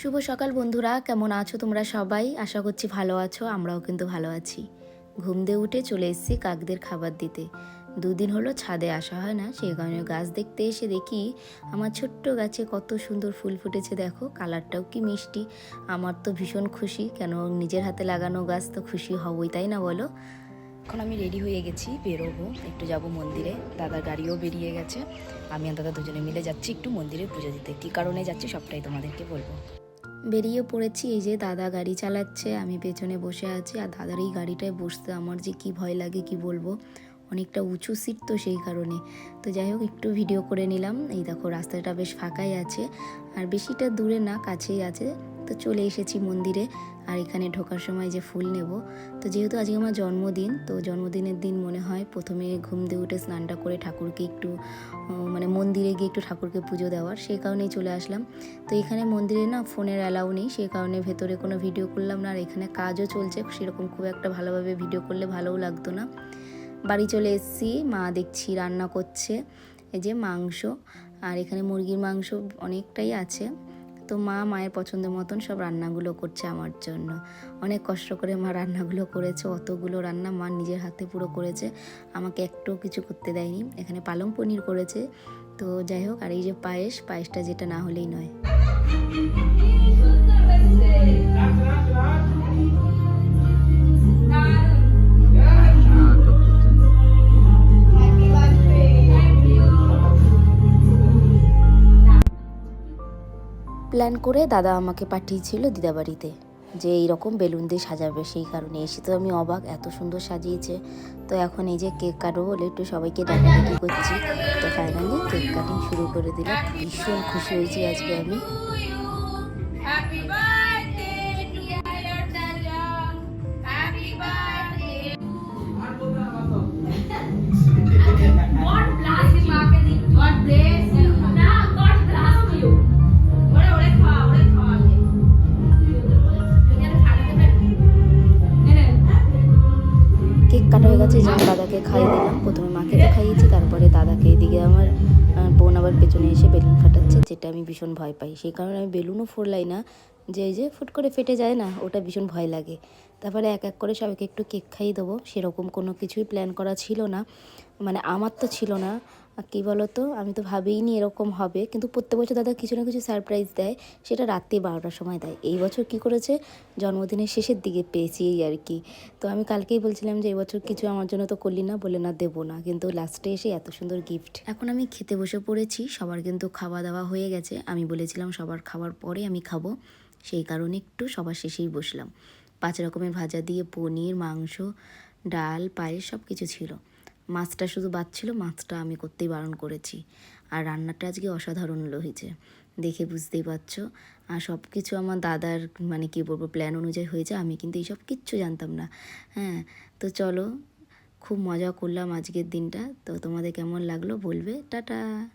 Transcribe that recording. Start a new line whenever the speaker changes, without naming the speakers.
শুভ সকাল বন্ধুরা, কেমন আছো তোমরা সবাই? আশা করছি ভালো আছো, আমরাও কিন্তু ভালো আছি। ঘুম দিয়ে উঠে চলে এসেছি কাকদের খাবার দিতে। দুদিন হলো ছাদে আসা হয় না, সেই কারণে গাছ দেখতে এসে দেখি আমার ছোট্ট গাছে কত সুন্দর ফুল ফুটেছে দেখো, কালারটাও কি মিষ্টি। আমার তো ভীষণ খুশি, কেন নিজের হাতে লাগানো গাছ তো খুশি হবই, তাই না বলো? এখন আমি রেডি হয়ে গেছি, বেরোবো, একটু যাব মন্দিরে। দাদার গাড়িও বেরিয়ে গেছে। আমি আর দাদা দুজনে মিলে যাচ্ছি একটু মন্দিরে পুজো দিতে। কী কারণে যাচ্ছি সবটাই তোমাদেরকে বলব। বেরিয়ে পড়েছি, এই যে দাদা গাড়ি চালাচ্ছে, আমি পেছনে বসে আছি, আর দাদার এই গাড়িটায় বসতে আমার যে কি ভয় লাগে কি বলব? অনেকটা উঁচু সিট তো সেই কারণে। তো যাই হোক, একটু ভিডিও করে নিলাম। এই দেখো, রাস্তাটা বেশ ফাঁকাই আছে, আর বেশিটা দূরে না, কাছেই আছে। তো চলে এসেছি মন্দিরে। আর এখানে ঢোকার সময় যে ফুল নেব, তো যেহেতু আজকে আমার জন্মদিন, তো জন্মদিনের দিন মনে হয় প্রথমে ঘুম দিয়ে উঠে স্নানটা করে ঠাকুরকে একটু মানে মন্দিরে গিয়ে একটু ঠাকুরকে পুজো দেওয়ার, সেই কারণেই চলে আসলাম। তো এখানে মন্দিরে না ফোনের অ্যালাউ নেই, সেই কারণে ভেতরে কোনো ভিডিও করলাম না, আর এখানে কাজও চলছে, সেরকম খুব একটা ভালোভাবে ভিডিও করলে ভালোও লাগতো না। বাড়ি চলে এসেছি, মা দেখছি রান্না করছে, এই যে মাংস, আর এখানে মুরগির মাংস অনেকটাই আছে। তো মা মায়ের পছন্দ মতন সব রান্নাগুলো করছে আমার জন্য। অনেক কষ্ট করে মা রান্নাগুলো করেছে, অতগুলো রান্না মা নিজের হাতে পুরো করেছে। আমাকে একটু কিছু করতে দেয়নি, এখানে পালং পনির করেছে। তো যাই হোক, আর এই যে পায়েস, পায়েসটা যেটা না হলেই নয়। প্ল্যান করে দাদা আমাকে পাঠিয়েছিল দিদাবাড়িতে যে এইরকম বেলুন দিয়ে সাজাবে, সেই কারণে। এসে তো আমি অবাক, এত সুন্দর সাজিয়েছে। তো এখন এই যে কেক কাটবো বলে একটু সবাইকে ডাকাডাকি করছি। তো ফাইনালি কেক কাটিং শুরু করে দিলাম। ভীষণ খুশি হয়েছি আজকে আমি। কাটা হয়ে গেছে যে দাদাকে খাইয়ে দিলাম। প্রথমে মাকে তো খাইয়েছি তারপরে দাদাকে এদিকে আমার বোন আবার পেছনে এসে বেলুন ফাটাচ্ছে, যেটা আমি ভীষণ ভয় পাই। সেই কারণে আমি বেলুনও ফুরলাই না, যে যে ফুট করে ফেটে যায় না, ওটা ভীষণ ভয় লাগে। তারপরে এক এক করে সবাইকে একটু কেক খাইয়ে দেবো, সেরকম কোনো কিছুই প্ল্যান করা ছিল না। মানে আমার তো ছিল না কী বলো তো আমি তো ভাবিনি এরকম হবে। কিন্তু প্রত্যেক বছর দাদা কিছু না কিছু সারপ্রাইজ দেয়। সেটা রাত্রি বারোটার সময় দেয়। এই বছর কি করেছে? জন্মদিনের শেষের দিকে পেয়েছি এই আর কি। তো আমি কালকেই বলছিলাম যে এবছর কিছু আমার জন্য তো করলি না। বলে, না, দেবো না। কিন্তু লাস্টে এসে এত সুন্দর গিফট এখন আমি খেতে বসে পড়েছি। সবার কিন্তু খাওয়া দাওয়া হয়ে গেছে। আমি বলেছিলাম সবার খাওয়ার পরে আমি খাব। সেই কারণে একটু সবার শেষেই বসলাম। পাঁচ রকমের ভাজা দিয়ে পনির, মাংস, ডাল, পায়েস সব কিছু ছিল। মাছটা শুধু বাদ ছিল, মাছটা আমি করতেই বারণ করেছি। আর রান্নাটা আজকে অসাধারণ হয়েছে। দেখে বুঝতেই পারছ। আর সব কিছু আমার দাদার মানে কী বলব প্ল্যান অনুযায়ী হয়েছে, আমি কিন্তু এইসব কিচ্ছু জানতাম না। হ্যাঁ তো চলো, খুব মজা করলাম আজকের দিনটা। তো তোমাদের কেমন লাগল বলবে? টাটা!